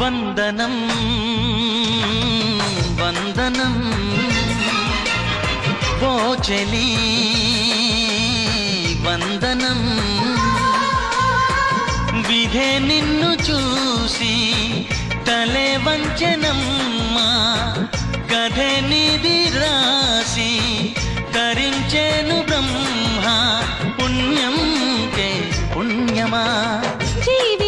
వందనం వందనం. పోచలి వందనం. విధే నిన్ను చూసి తలే వంచనమ్మా కథే నిధి రాసి తరించేను బ్రహ్మ పుణ్యం కే పుణ్యమా? జీవి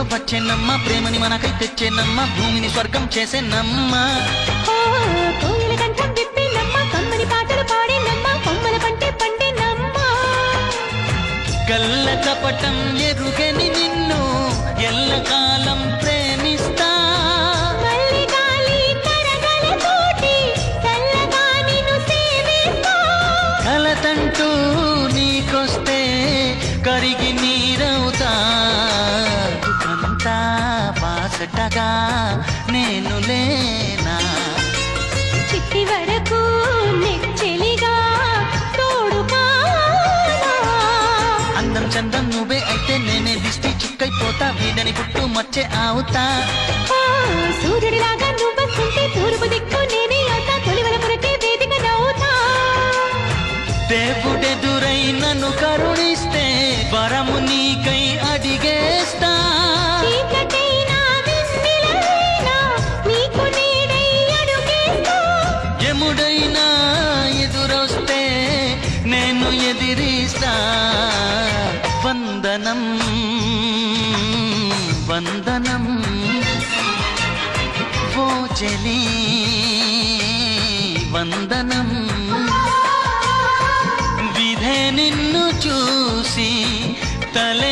ఇదిగో వచ్చేనమ్మ ప్రేమని మనకై తెచ్చేనమ్మ. భూమిని స్వర్గం చేసేనమ్మ. కోయిల కంఠం విప్పినమ్మ. కమ్మని పాటలు పాడినమ్మ. కొమ్మల పంటే పండినమ్మ. కళ్ళ కపటం ఎరుగని నిన్ను ఎల్లకాలం ప్రేమిస్తా. కలతంటూ నీకొస్తే కరిగి నీరవుతా. బాసటగా నేను లేనా? చిట్టి వరకు నెచ్చెలిగా అందం చందం నువ్వే అయితే నేనే దిష్టి చుక్కైపోతా వీడని పుట్టు మచ్చే అవుతా సూర్యుడిలాగా నువ్వొస్తుంటే తూర్పు దిక్కు నేనే అవుతా తొలివల కొరకే వేదిక నవ్వుతా. దేవుడెదురై నన్ను కరుణిస్తే వరము నీకై అడిగేస్తా. కృష్ణ వందనం వందనం. ఓ వందనం. విధే నిన్ను చూసి తలే